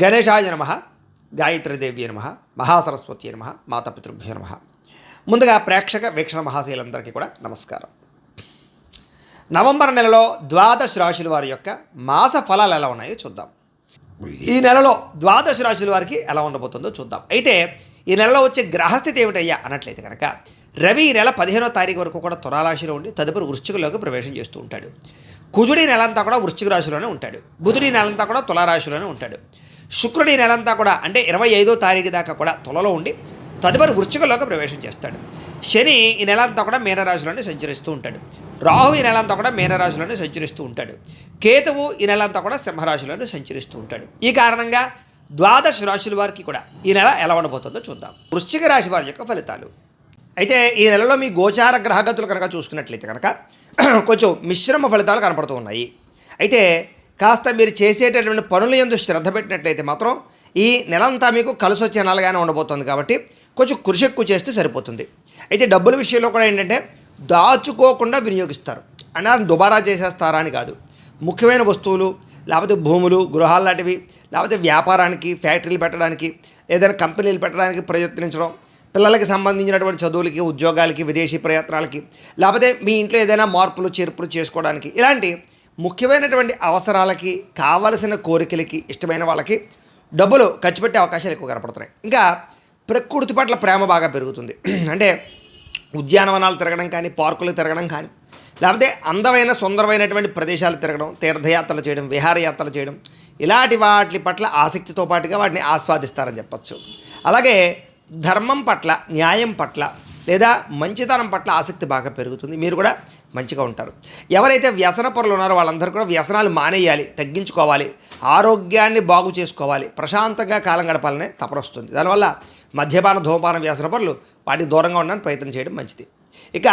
గణేశాయ నమ గాయత్రీదేవి నమ మహాసరస్వతి నమ మాతాపితృభ్యో నమ. ముందుగా ప్రేక్షక వీక్షణ మహాశీలందరికీ కూడా నమస్కారం. నవంబర్ నెలలో ద్వాదశ రాశుల వారి యొక్క మాస ఫలాలు ఎలా ఉన్నాయో చూద్దాం. ఈ నెలలో ద్వాదశ రాశుల వారికి ఎలా ఉండబోతుందో చూద్దాం. అయితే ఈ నెలలో వచ్చే గ్రహస్థితి ఏమిటయ్యా అన్నట్లయితే కనుక రవి ఈ నెల పదిహేనో తారీఖు వరకు కూడా తులారాశిలో ఉండి తదుపరి వృశ్చికలోకి ప్రవేశం చేస్తూ ఉంటాడు. కుజుడి నెలంతా కూడా వృశ్చిక రాశిలోనే ఉంటాడు. బుధుడి నెలంతా కూడా తులారాశిలోనే ఉంటాడు. శుక్రుడి నెలంతా కూడా అంటే ఇరవై ఐదో తారీఖు దాకా కూడా తొలలో ఉండి తదుపరి వృశ్చికలోకి ప్రవేశం చేస్తాడు. శని ఈ నెలంతా కూడా మీనరాశిలోనే సంచరిస్తూ ఉంటాడు. రాహు ఈ నెలంతా కూడా మీనరాశిలోనే సంచరిస్తూ ఉంటాడు. కేతువు ఈ నెలంతా కూడా సింహరాశిలోనే సంచరిస్తూ ఉంటాడు. ఈ కారణంగా ద్వాదశ రాశుల వారికి కూడా ఈ నెల ఎలా ఉండబోతుందో చూద్దాం. వృశ్చిక రాశి వారి యొక్క ఫలితాలు. అయితే ఈ నెలలో మీ గోచార గ్రహగతులు కనుక చూసుకున్నట్లయితే కనుక కొంచెం మిశ్రమ ఫలితాలు కనపడుతూ ఉన్నాయి. అయితే కాస్త మీరు చేసేటటువంటి పనుల ఎందు శ్రద్ధ పెట్టినట్లయితే మాత్రం ఈ నెలంతా మీకు కలిసి వచ్చే నెలగానే ఉండబోతుంది కాబట్టి కొంచెం కృషి ఎక్కువ చేస్తే సరిపోతుంది. అయితే డబ్బుల విషయంలో కూడా ఏంటంటే దాచుకోకుండా వినియోగిస్తారు. అంటే దుబారా చేసేస్తారా అని కాదు. ముఖ్యమైన వస్తువులు లేకపోతే భూములు గృహాలు లాంటివి లేకపోతే వ్యాపారానికి ఫ్యాక్టరీలు పెట్టడానికి ఏదైనా కంపెనీలు పెట్టడానికి ప్రయత్నించడం పిల్లలకి సంబంధించినటువంటి చదువులకి ఉద్యోగాలకి విదేశీ ప్రయత్నాలకి లేకపోతే మీ ఇంట్లో ఏదైనా మార్పులు చేర్పులు చేసుకోవడానికి ఇలాంటి ముఖ్యమైనటువంటి అవసరాలకి కావలసిన కోరికలకి ఇష్టమైన వాళ్ళకి డబ్బులు ఖర్చు పెట్టే అవకాశాలు ఎక్కువ కనపడుతున్నాయి. ఇంకా ప్రకృతి పట్ల ప్రేమ బాగా పెరుగుతుంది. అంటే ఉద్యానవనాలు తిరగడం కానీ పార్కులు తిరగడం కానీ లేకపోతే అందమైన సుందరమైనటువంటి ప్రదేశాలు తిరగడం తీర్థయాత్రలు చేయడం విహారయాత్రలు చేయడం ఇలాంటి వాటి పట్ల ఆసక్తితో పాటుగా వాటిని ఆస్వాదిస్తారని చెప్పచ్చు. అలాగే ధర్మం పట్ల న్యాయం పట్ల లేదా మంచితనం పట్ల ఆసక్తి బాగా పెరుగుతుంది. మీరు కూడా మంచిగా ఉంటారు. ఎవరైతే వ్యసన పరులు ఉన్నారో వాళ్ళందరూ కూడా వ్యసనాలు మానేయాలి తగ్గించుకోవాలి ఆరోగ్యాన్ని బాగు చేసుకోవాలి ప్రశాంతంగా కాలం గడపాలనే తపనొస్తుంది దానివల్ల మద్యపాన ధూమపాన వ్యసన పరులు వాటికి దూరంగా ఉండడానికి ప్రయత్నం చేయడం మంచిది. ఇక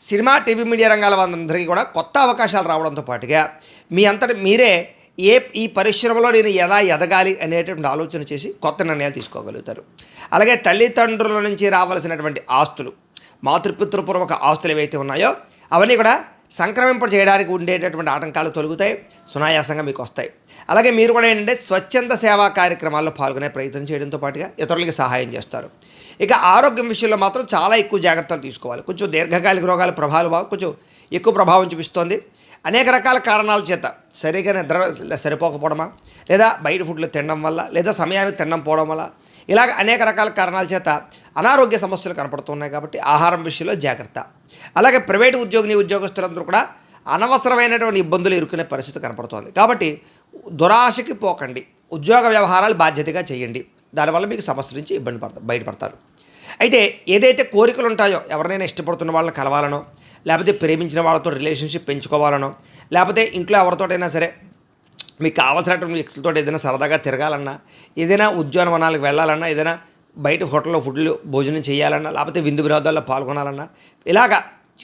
సినిమా టీవీ మీడియా రంగాల వాళ్ళందరికీ కూడా కొత్త అవకాశాలు రావడంతో పాటుగా మీ అంతటి మీరే ఏ ఈ పరిశ్రమలో నేను ఎలా ఎదగాలి అనేటువంటి ఆలోచన చేసి కొత్త నిర్ణయాలు తీసుకోగలుగుతారు. అలాగే తల్లిదండ్రుల నుంచి రావాల్సినటువంటి ఆస్తులు మాతృపితృపూర్వక ఆస్తులు ఏవైతే ఉన్నాయో అవన్నీ కూడా సంక్రమింప చేయడానికి ఉండేటటువంటి ఆటంకాలు తొలుగుతాయి సునాయాసంగా మీకు వస్తాయి. అలాగే మీరు కూడా ఏంటంటే స్వచ్ఛంద సేవా కార్యక్రమాల్లో పాల్గొనే ప్రయత్నం చేయడంతో పాటుగా ఇతరులకి సహాయం చేస్తారు. ఇక ఆరోగ్యం విషయంలో మాత్రం చాలా ఎక్కువ జాగ్రత్తలు తీసుకోవాలి. కొంచెం దీర్ఘకాలిక రోగాల ప్రభావం కొంచెం ఎక్కువ ప్రభావం చూపిస్తోంది. అనేక రకాల కారణాల చేత సరిగా నిద్ర సరిపోకపోవడమా? లేదా బయట ఫుడ్లు తినడం వల్ల లేదా సమయానికి తినడం పోవడం వల్ల? ఇలాగ అనేక రకాల కారణాల చేత అనారోగ్య సమస్యలు కనపడుతున్నాయి కాబట్టి ఆహారం విషయంలో జాగ్రత్త. అలాగే ప్రైవేటు ఉద్యోగిని ఉద్యోగస్తులందరూ కూడా అనవసరమైనటువంటి ఇబ్బందులు ఇరుక్కునే పరిస్థితి కనపడుతోంది. కాబట్టి దురాశకి పోకండి. ఉద్యోగ వ్యవహారాలు బాధ్యతగా చేయండి. దానివల్ల మీకు సమస్య నుంచి ఇబ్బంది పడతారు బయటపడతారు. అయితే ఏదైతే కోరికలు ఉంటాయో ఎవరినైనా ఇష్టపడుతున్న వాళ్ళని కలవాలనో లేకపోతే ప్రేమించిన వాళ్ళతో రిలేషన్షిప్ పెంచుకోవాలనో లేకపోతే ఇంట్లో ఎవరితోటైనా సరే మీకు కావాల్సినటువంటి వ్యక్తులతో ఏదైనా సరదాగా తిరగాలన్నా ఏదైనా ఉద్యానవనాలకు వెళ్ళాలన్నా ఏదైనా బయట హోటల్లో ఫుడ్లు భోజనం చేయాలన్నా లేకపోతే విందు వినోదాల్లో పాల్గొనాలన్నా ఇలాగా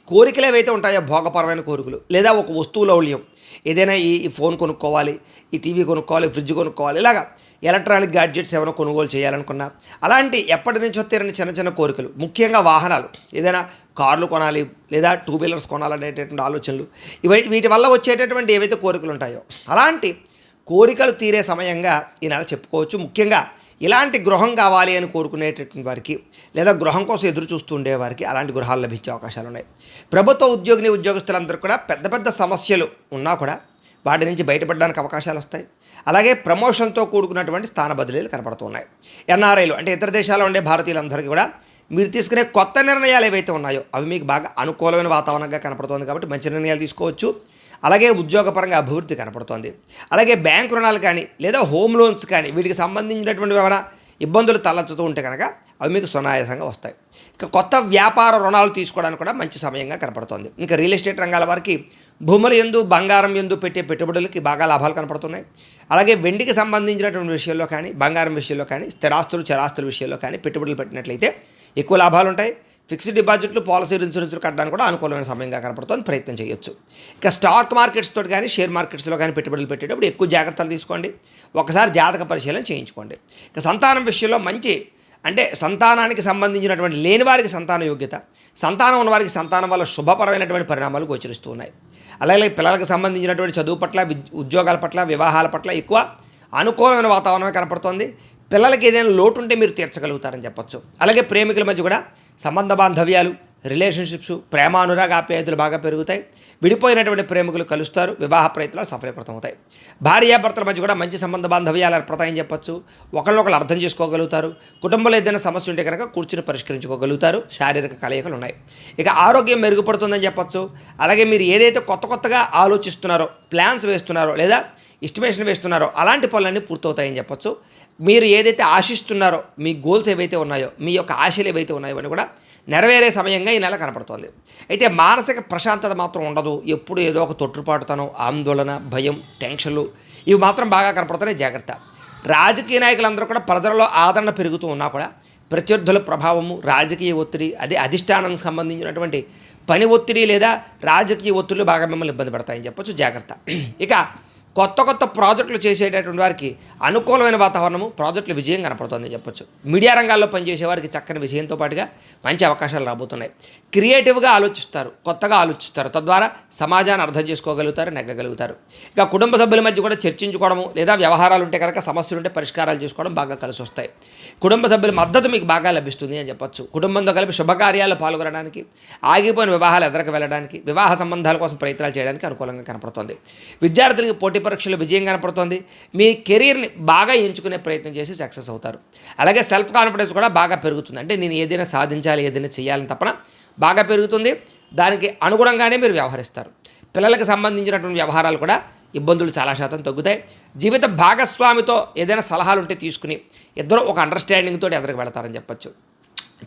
కోరికలు ఏవైతే ఉంటాయో భోగపరమైన కోరికలు లేదా ఒక వస్తువు లౌల్యం ఏదైనా ఈ ఫోన్ కొనుక్కోవాలి ఈ టీవీ కొనుక్కోవాలి ఫ్రిడ్జ్ కొనుక్కోవాలి ఇలాగా ఎలక్ట్రానిక్ గాడ్జెట్స్ ఏమైనా కొనుగోలు చేయాలనుకున్నా అలాంటి ఎప్పటి నుంచి తీరని చిన్న చిన్న కోరికలు ముఖ్యంగా వాహనాలు ఏదైనా కార్లు కొనాలి లేదా టూ వీలర్స్ కొనాలనేటటువంటి ఆలోచనలు ఇవి వీటి వల్ల వచ్చేటటువంటి ఏవైతే కోరికలు ఉంటాయో అలాంటి కోరికలు తీరే సమయంగా ఈ నెల చెప్పుకోవచ్చు. ముఖ్యంగా ఇలాంటి గృహం కావాలి అని కోరుకునేటటువంటి వారికి లేదా గృహం కోసం ఎదురు చూస్తుండే ఉండేవారికి అలాంటి గృహాలు లభించే అవకాశాలు ఉన్నాయి. ప్రభుత్వ ఉద్యోగిని ఉద్యోగస్తులందరూ కూడా పెద్ద పెద్ద సమస్యలు ఉన్నా కూడా వాటి నుంచి బయటపడడానికి అవకాశాలు వస్తాయి. అలాగే ప్రమోషన్తో కూడుకున్నటువంటి స్థాన బదిలీలు కనపడుతున్నాయి. ఎన్ఆర్ఐలు అంటే ఇతర దేశాల్లో ఉండే భారతీయులందరికీ కూడా మీరు తీసుకునే కొత్త నిర్ణయాలు ఏవైతే ఉన్నాయో అవి మీకు బాగా అనుకూలమైన వాతావరణంగా కనపడుతుంది కాబట్టి మంచి నిర్ణయాలు తీసుకోవచ్చు. అలాగే ఉద్యోగపరంగా అభివృద్ధి కనపడుతోంది. అలాగే బ్యాంక్ రుణాలు కానీ లేదా హోమ్ లోన్స్ కానీ వీటికి సంబంధించినటువంటి ఏమైనా ఇబ్బందులు తలెత్తుతూ ఉంటే కనుక అవి మీకు సునాయాసంగా వస్తాయి. ఇక కొత్త వ్యాపార రుణాలు తీసుకోవడానికి కూడా మంచి సమయంగా కనపడుతోంది. ఇంకా రియల్ ఎస్టేట్ రంగాల వారికి భూములు ఎందు బంగారం ఎందు పెట్టే పెట్టుబడులకి బాగా లాభాలు కనపడుతున్నాయి. అలాగే వెండికి సంబంధించినటువంటి విషయంలో కానీ బంగారం విషయంలో కానీ స్థిరాస్తులు చరాస్తుల విషయంలో కానీ పెట్టుబడులు పెట్టినట్లయితే ఎక్కువ లాభాలు ఉంటాయి. ఫిక్స్డ్ డిపాజిట్లు పాలసీ ఇన్సూరెన్స్లు కట్టడానికి కూడా అనుకూలమైన సమయంగా కనపడుతుంది. ప్రయత్నం చేయొచ్చు. ఇక స్టాక్ మార్కెట్స్ తోటి కానీ షేర్ మార్కెట్స్లో కానీ పెట్టుబడులు పెట్టేటప్పుడు ఎక్కువ జాగ్రత్తలు తీసుకోండి. ఒకసారి జాతక పరిశీలన చేయించుకోండి. ఇక సంతానం విషయంలో మంచి అంటే సంతానానికి సంబంధించినటువంటి లేని వారికి సంతాన యోగ్యత సంతానం ఉన్న వారికి సంతానం వల్ల శుభపరమైనటువంటి పరిణామాలు గోచరిస్తూ ఉన్నాయి. అలాగే పిల్లలకు సంబంధించినటువంటి చదువు పట్ల ఉద్యోగాల పట్ల వివాహాల పట్ల ఎక్కువ అనుకూలమైన వాతావరణమే కనపడుతోంది. పిల్లలకి ఏదైనా లోటు ఉంటే మీరు తీర్చగలుగుతారని చెప్పొచ్చు. అలాగే ప్రేమికుల మధ్య కూడా సంబంధ బాంధవ్యాలు రిలేషన్షిప్స్ ప్రేమానురాగ ఆప్యాయతలు బాగా పెరుగుతాయి. విడిపోయినటువంటి ప్రేమికులు కలుస్తారు వివాహ ప్రయత్నాలు సఫలీకృతమవుతాయి. భార్యాభర్తల మధ్య కూడా మంచి సంబంధ బాంధవ్యాలు ఏర్పడతాయని చెప్పొచ్చు. ఒకళ్ళొకళ్ళు అర్థం చేసుకోగలుగుతారు. కుటుంబంలో ఏదైనా సమస్య ఉంటే కనుక కూర్చుని పరిష్కరించుకోగలుగుతారు. శారీరక కలయికలు ఉన్నాయి. ఇక ఆరోగ్యం మెరుగుపడుతుందని చెప్పొచ్చు. అలాగే మీరు ఏదైతే కొత్త కొత్తగా ఆలోచిస్తున్నారో ప్లాన్స్ వేస్తున్నారో లేదా ఎస్టిమేషన్ వేస్తున్నారో అలాంటి పనులన్నీ పూర్తవుతాయని చెప్పొచ్చు. మీరు ఏదైతే ఆశిస్తున్నారో మీ గోల్స్ ఏవైతే ఉన్నాయో మీ యొక్క ఆశలు ఏవైతే ఉన్నాయో అని కూడా నెరవేరే సమయంగా ఈ నెల కనపడుతోంది. అయితే మానసిక ప్రశాంతత మాత్రం ఉండదు. ఎప్పుడు ఏదో ఒక తొట్టుపాటుతనం ఆందోళన భయం టెన్షన్లు ఇవి మాత్రం బాగా కనపడుతున్నాయి. జాగ్రత్త. రాజకీయ నాయకులందరూ కూడా ప్రజలలో ఆదరణ పెరుగుతూ ఉన్నా కూడా ప్రత్యర్థుల ప్రభావము రాజకీయ ఒత్తిడి అదే అధిష్టానానికి సంబంధించినటువంటి పని ఒత్తిడి లేదా రాజకీయ ఒత్తిడిలు బాగా మిమ్మల్ని ఇబ్బంది పడతాయని చెప్పొచ్చు. జాగ్రత్త. ఇక కొత్త కొత్త ప్రాజెక్టులు చేసేటటువంటి వారికి అనుకూలమైన వాతావరణము ప్రాజెక్టులు విజయం కనపడుతుందని చెప్పొచ్చు. మీడియా రంగాల్లో పనిచేసే వారికి చక్కని విజయంతో పాటుగా మంచి అవకాశాలు రాబోతున్నాయి. క్రియేటివ్గా ఆలోచిస్తారు కొత్తగా ఆలోచిస్తారు. తద్వారా సమాజాన్ని అర్థం చేసుకోగలుగుతారు నెగ్గగలుగుతారు. ఇక కుటుంబ సభ్యుల మధ్య కూడా చర్చించుకోవడము లేదా వ్యవహారాలు ఉంటే కనుక సమస్యలు ఉంటే పరిష్కారాలు చేసుకోవడం బాగా కలిసి వస్తాయి. కుటుంబ సభ్యుల మద్దతు మీకు బాగా లభిస్తుంది అని చెప్పొచ్చు. కుటుంబంతో కలిపి శుభకార్యాల్లో పాల్గొనడానికి ఆగిపోయిన వివాహాలు ఎదరకు వెళ్ళడానికి వివాహ సంబంధాల కోసం ప్రయత్నాలు చేయడానికి అనుకూలంగా కనపడుతుంది. విద్యార్థులకి పోటీ పరీక్షలు విజయం కనపడుతోంది. మీ కెరీర్ని బాగా ఎంచుకునే ప్రయత్నం చేసి సక్సెస్ అవుతారు. అలాగే సెల్ఫ్ కాన్ఫిడెన్స్ కూడా బాగా పెరుగుతుంది. అంటే నేను ఏదైనా సాధించాలి ఏదైనా చేయాలని తప్పన బాగా పెరుగుతుంది. దానికి అనుగుణంగానే మీరు వ్యవహరిస్తారు. పిల్లలకు సంబంధించినటువంటి వ్యవహారాలు కూడా ఇబ్బందులు చాలా శాతం తగ్గుతాయి. జీవిత భాగస్వామితో ఏదైనా సలహాలు ఉంటే తీసుకుని ఇద్దరు ఒక అండర్స్టాండింగ్ తోటి ఎదరికి వెళతారని చెప్పొచ్చు.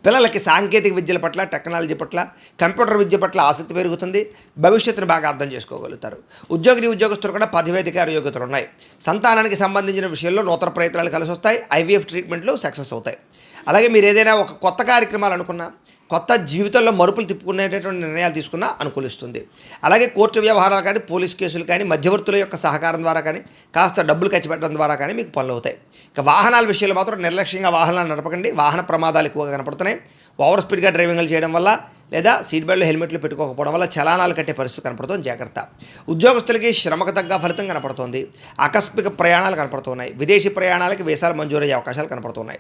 పిల్లలకి సాంకేతిక విద్యల పట్ల టెక్నాలజీ పట్ల కంప్యూటర్ విద్య పట్ల ఆసక్తి పెరుగుతుంది. భవిష్యత్తును బాగా అర్థం చేసుకోగలుగుతారు. ఉద్యోగిని ఉద్యోగస్తులు కూడా పదవేధికార యోగ్యతలు ఉన్నాయి. సంతానానికి సంబంధించిన విషయంలో నూతన ప్రయత్నాలు కలిసి వస్తాయి ఐవీఎఫ్ ట్రీట్మెంట్లు సక్సెస్ అవుతాయి. అలాగే మీరు ఏదైనా ఒక కొత్త కార్యక్రమాలు అనుకున్నా కొత్త జీవితంలో మరుపులు తిప్పుకునేటటువంటి నిర్ణయాలు తీసుకున్నా అనుకూలిస్తుంది. అలాగే కోర్టు వ్యవహారాలు కానీ పోలీస్ కేసులు కానీ మధ్యవర్తుల యొక్క సహకారం ద్వారా కానీ కాస్త డబ్బులు ఖర్చు పెట్టడం ద్వారా కానీ మీకు పనులు అవుతాయి. ఇక వాహనాల విషయంలో మాత్రం నిర్లక్ష్యంగా వాహనాలు నడపకండి. వాహన ప్రమాదాలు ఎక్కువగా కనపడుతున్నాయి. ఓవర్ స్పీడ్గా డ్రైవింగ్లు చేయడం వల్ల లేదా సీట్ బెల్ట్లు హెల్మెట్లు పెట్టుకోకపోవడం వల్ల చలానాలు కట్టే పరిస్థితి కనపడుతుంది. జాగ్రత్త. ఉద్యోగస్తులకి శ్రమకు తగ్గ ఫలితం కనపడుతోంది. ఆకస్మిక ప్రయాణాలు కనపడుతున్నాయి. విదేశీ ప్రయాణాలకి వీసాలు మంజూరయ్యే అవకాశాలు కనపడుతున్నాయి.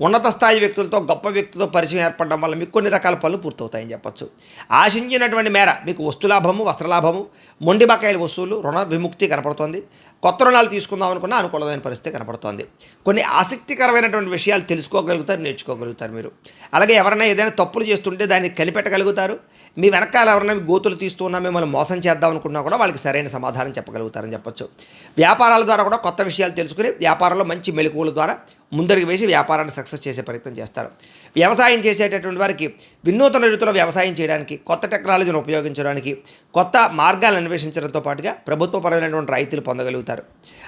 ఉన్నత స్థాయి వ్యక్తులతో గొప్ప వ్యక్తులతో పరిచయం ఏర్పడడం వల్ల మీకు కొన్ని రకాల పనులు పూర్తవుతాయని చెప్పొచ్చు. ఆశించినటువంటి మేర మీకు వస్తులాభము వస్త్రలాభము మొండి బకాయిల వస్తువులు రుణ విముక్తి కనపడుతోంది. కొత్త రుణాలు తీసుకుందాం అనుకున్న అనుకూలమైన పరిస్థితి కనపడుతోంది. కొన్ని ఆసక్తికరమైనటువంటి విషయాలు తెలుసుకోగలుగుతారు నేర్చుకోగలుగుతారు మీరు. అలాగే ఎవరైనా ఏదైనా తప్పులు చేస్తుంటే దాన్ని పెట్టగలుగుతారు మీ వెనకాల ఎవరైనా గోతులు తీస్తున్నా మిమ్మల్ని మోసం చేద్దాం అనుకున్నా కూడా వాళ్ళకి సరైన సమాధానం చెప్పగలుగుతారని చెప్పొచ్చు. వ్యాపారాల ద్వారా కూడా కొత్త విషయాలు తెలుసుకుని వ్యాపారంలో మంచి మెలకువల ద్వారా ముందరికి వేసి వ్యాపారాన్ని సక్సెస్ చేసే ప్రయత్నం చేస్తారు. వ్యవసాయం చేసేటటువంటి వారికి వినూతన రీతిలో వ్యవసాయం చేయడానికి కొత్త టెక్నాలజీని ఉపయోగించడానికి కొత్త మార్గాలను అన్వేషించడంతో పాటుగా ప్రభుత్వపరమైనటువంటి రైతులు పొందగలుగుతారు.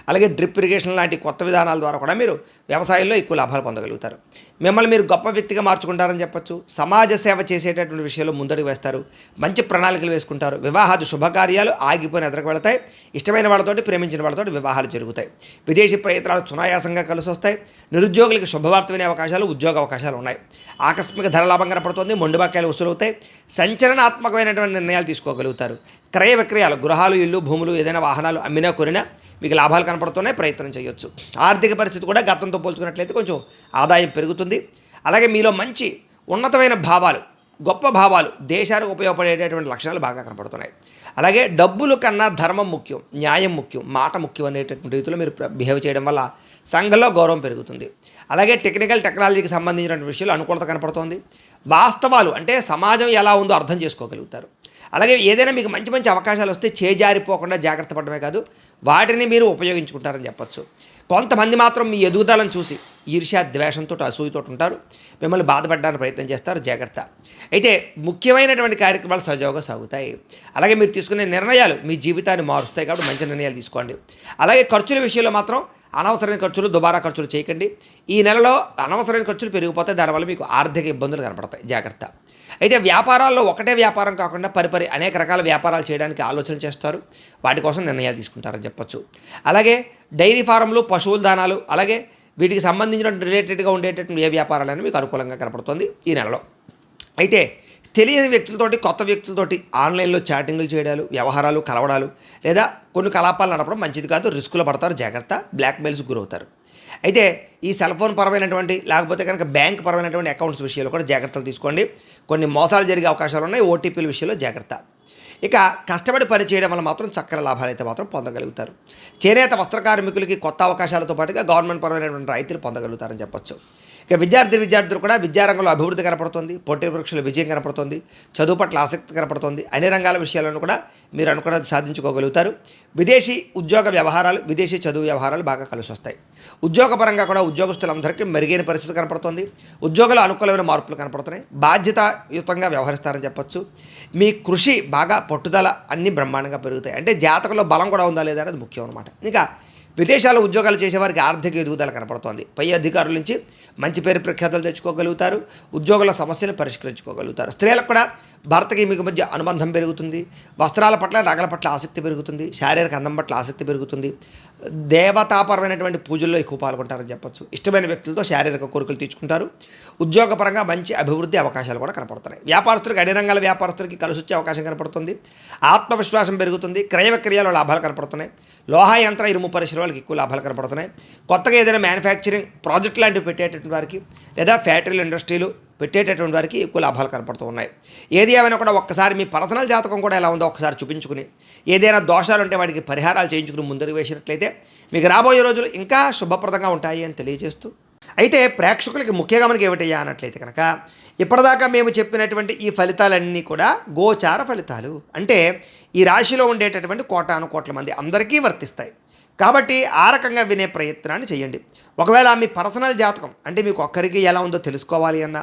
అలాగే డ్రిప్ ఇరిగేషన్ లాంటి కొత్త విధానాల ద్వారా కూడా మీరు వ్యవసాయంలో ఎక్కువ లాభాలు పొందగలుగుతారు. మిమ్మల్ని మీరు గొప్ప వ్యక్తిగా మార్చుకుంటారని చెప్పొచ్చు. సమాజ సేవ చేసేటటువంటి విషయంలో ముందడుగు వేస్తారు. మంచి ప్రణాళికలు వేసుకుంటారు. వివాహాది శుభకార్యాలు ఆగిపోయిన ఎదురకు వెళతాయి. ఇష్టమైన వాళ్ళతోటి ప్రేమించిన వాళ్ళతోటి వివాహాలు జరుగుతాయి. విదేశీ ప్రయత్నాలు సునాయాసంగా కలిసి వస్తాయి నిరుద్యోగులకు శుభవార్త వినే అవకాశాలు ఉద్యోగ అవకాశాలు ఉన్నాయి. ఆకస్మిక ధర లాభం కనపడుతుంది. మొండిబాకాయలు వసూలవుతాయి. సంచలనాత్మకమైనటువంటి నిర్ణయాలు తీసుకోగలుగుతారు. క్రయ విక్రయాలు గృహాలు ఇల్లు భూములు ఏదైనా వాహనాలు అమ్మినా కొనినా మీకు లాభాలు కనపడుతున్నాయి ప్రయత్నం చేయొచ్చు. ఆర్థిక పరిస్థితి కూడా గతంతో పోల్చుకున్నట్లయితే కొంచెం ఆదాయం పెరుగుతుంది. అలాగే మీలో మంచి ఉన్నతమైన భావాలు గొప్ప భావాలు దేశానికి ఉపయోగపడేటటువంటి లక్షణాలు బాగా కనపడుతున్నాయి. అలాగే డబ్బులు కన్నా ధర్మం ముఖ్యం న్యాయం ముఖ్యం మాట ముఖ్యం అనేటటువంటి రీతిలో మీరు బిహేవ్ చేయడం వల్ల సంఘంలో గౌరవం పెరుగుతుంది. అలాగే టెక్నికల్ టెక్నాలజీకి సంబంధించినటువంటి విషయాలు అనుకూలత కనపడుతోంది. వాస్తవాలు అంటే సమాజం ఎలా ఉందో అర్థం చేసుకోగలుగుతారు. అలాగే ఏదైనా మీకు మంచి మంచి అవకాశాలు వస్తే చేజారిపోకుండా జాగ్రత్త పడమే కాదు వాటిని మీరు ఉపయోగించుకుంటారని చెప్పొచ్చు. కొంతమంది మాత్రం మీ ఎదుగుదలను చూసి ఈర్ష్య ద్వేషంతో అసూయతో ఉంటారు. మిమ్మల్ని బాధపడడానికి ప్రయత్నం చేస్తారు. జాగ్రత్త. అయితే ముఖ్యమైనటువంటి కార్యక్రమాలు సజావుగా సాగుతాయి. అలాగే మీరు తీసుకునే నిర్ణయాలు మీ జీవితాన్ని మారుస్తాయి కాబట్టి మంచి నిర్ణయాలు తీసుకోండి. అలాగే ఖర్చుల విషయంలో మాత్రం అనవసరమైన ఖర్చులు దుబారా ఖర్చులు చేయకండి. ఈ నెలలో అనవసరమైన ఖర్చులు పెరిగిపోతాయి. దానివల్ల మీకు ఆర్థిక ఇబ్బందులు కనపడతాయి. జాగ్రత్త. అయితే వ్యాపారాల్లో ఒకటే వ్యాపారం కాకుండా పరిపరి అనేక రకాల వ్యాపారాలు చేయడానికి ఆలోచన చేస్తారు. వాటి కోసం నిర్ణయాలు తీసుకుంటారని చెప్పొచ్చు. అలాగే డైరీ ఫారంలు పశువుల దానాలు అలాగే వీటికి సంబంధించిన రిలేటెడ్గా ఉండేటటువంటి ఏ వ్యాపారాలని మీకు అనుకూలంగా కనపడుతుంది ఈ నెలలో. అయితే తెలియని వ్యక్తులతోటి కొత్త వ్యక్తులతోటి ఆన్లైన్లో చాటింగ్లు చేయడాలు వ్యవహారాలు కలవడాలు లేదా కొన్ని కలాపాలు నడపడం మంచిది కాదు. రిస్కులు పడతారు జాగ్రత్త బ్లాక్మెయిల్స్ గురవుతారు. అయితే ఈ సెల్ ఫోన్ పరమైనటువంటి లేకపోతే కనుక బ్యాంక్ పరమైనటువంటి అకౌంట్స్ విషయంలో కూడా జాగ్రత్తలు తీసుకోండి. కొన్ని మోసాలు జరిగే అవకాశాలు ఉన్నాయి ఓటీపీల విషయంలో జాగ్రత్త. ఇక కష్టపడి పని చేయడం వల్ల మాత్రం చక్కర లాభాలు అయితే మాత్రం పొందగలుగుతారు. చేనేత వస్త్ర కార్మికులకి కొత్త అవకాశాలతో పాటుగా గవర్నమెంట్ పరమైనటువంటి రైతులు పొందగలుగుతారని చెప్పొచ్చు. ఇక విద్యార్థి విద్యార్థులు కూడా విద్యారంగంలో అభివృద్ధి కనపడుతుంది పోటీ పరీక్షల విజయం కనపడుతుంది చదువు పట్ల ఆసక్తి కనపడుతుంది. అన్ని రంగాల విషయాలను కూడా మీరు అనుకున్నది సాధించుకోగలుగుతారు. విదేశీ ఉద్యోగ వ్యవహారాలు విదేశీ చదువు వ్యవహారాలు బాగా కలిసి వస్తాయి. ఉద్యోగపరంగా కూడా ఉద్యోగస్తులందరికీ మెరుగైన పరిస్థితి కనపడుతుంది. ఉద్యోగాలు అనుకూలమైన మార్పులు కనపడుతున్నాయి. బాధ్యతాయుతంగా వ్యవహరిస్తారని చెప్పొచ్చు. మీ కృషి బాగా పట్టుదల అన్ని బ్రహ్మాండంగా పెరుగుతాయి. అంటే జాతకంలో బలం కూడా ఉందా లేదా అనేది ముఖ్యం అనమాట ఇంకా విదేశాల్లో ఉద్యోగాలు చేసేవారికి ఆర్థిక ఎదుగుదల కనపడుతోంది. పై అధికారుల నుంచి మంచి పేరు ప్రఖ్యాతలు తెచ్చుకోగలుగుతారు ఉద్యోగుల సమస్యలు పరిష్కరించుకోగలుగుతారు. స్త్రీలకు కూడా భర్తకి మీకు మధ్య అనుబంధం పెరుగుతుంది వస్త్రాల పట్ల నగల పట్ల ఆసక్తి పెరుగుతుంది శారీరక అందం పట్ల ఆసక్తి పెరుగుతుంది. దేవతాపరమైనటువంటి పూజల్లో ఎక్కువ పాల్గొంటారని చెప్పొచ్చు. ఇష్టమైన వ్యక్తులతో శారీరక కోరికలు తీర్చుకుంటారు. ఉద్యోగపరంగా మంచి అభివృద్ధి అవకాశాలు కూడా కనపడుతున్నాయి. వ్యాపారస్తులకు అన్ని రంగాల వ్యాపారస్తులకి కలిసి వచ్చే అవకాశం కనపడుతుంది. ఆత్మవిశ్వాసం పెరుగుతుంది. క్రయ విక్రయాలు లాభాలు కనపడుతున్నాయి. లోహ యంత్ర ఇరుము పరిశ్రమలకు ఎక్కువ లాభాలు కనపడుతున్నాయి. కొత్తగా ఏదైనా మ్యానుఫ్యాక్చరింగ్ ప్రాజెక్ట్ లాంటివి పెట్టేటటువంటి వారికి లేదా ఫ్యాక్టరీలు ఇండస్ట్రీలు పెట్టేటటువంటి వారికి ఎక్కువ లాభాలు కనపడుతూ ఉన్నాయి. ఏది ఏమైనా కూడా ఒక్కసారి మీ పర్సనల్ జాతకం కూడా ఎలా ఉందో ఒకసారి చూపించుకుని ఏదైనా దోషాలు ఉంటే వాటికి పరిహారాలు చేయించుకుని ముందరికి వేసినట్లయితే మీకు రాబోయే రోజులు ఇంకా శుభప్రదంగా ఉంటాయి అని తెలియజేస్తూ అయితే ప్రేక్షకులకి ముఖ్యంగా మనకి ఏమిటయ్యా అన్నట్లయితే కనుక ఇప్పటిదాకా మేము చెప్పినటువంటి ఈ ఫలితాలన్నీ కూడా గోచార ఫలితాలు. అంటే ఈ రాశిలో ఉండేటటువంటి కోటాను కోట్ల మంది అందరికీ వర్తిస్తాయి. కాబట్టి ఆ రకంగా వినే ప్రయత్నాన్ని చేయండి. ఒకవేళ మీ పర్సనల్ జాతకం అంటే మీకు ఒక్కరికి ఎలా ఉందో తెలుసుకోవాలి అన్నా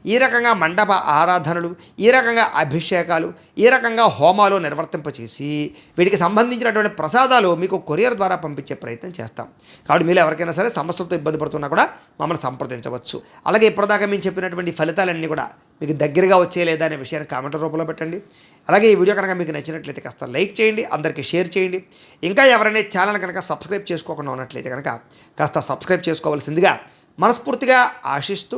ఈ రకంగా మండప ఆరాధనలు ఈ రకంగా అభిషేకాలు ఈ రకంగా హోమాలు నిర్వర్తింపచేసి వీటికి సంబంధించినటువంటి ప్రసాదాలు మీకు కొరియర్ ద్వారా పంపించే ప్రయత్నం చేస్తాం. కాబట్టి మీరు ఎవరికైనా సరే సమస్యలతో ఇబ్బంది పడుతున్నా కూడా మమ్మల్ని సంప్రదించవచ్చు. అలాగే ఇప్పటిదాకా మేము చెప్పినటువంటి ఫలితాలన్నీ కూడా మీకు దగ్గరగా వచ్చే లేదా అనే విషయాన్ని కామెంట్ రూపంలో పెట్టండి. అలాగే ఈ వీడియో కనుక మీకు నచ్చినట్లయితే కాస్త లైక్ చేయండి అందరికీ షేర్ చేయండి. ఇంకా ఎవరైనా ఛానల్ కనుక సబ్స్క్రైబ్ చేసుకోకుండా ఉన్నట్లయితే కనుక కాస్త సబ్స్క్రైబ్ చేసుకోవాల్సిందిగా మనస్ఫూర్తిగా ఆశిస్తూ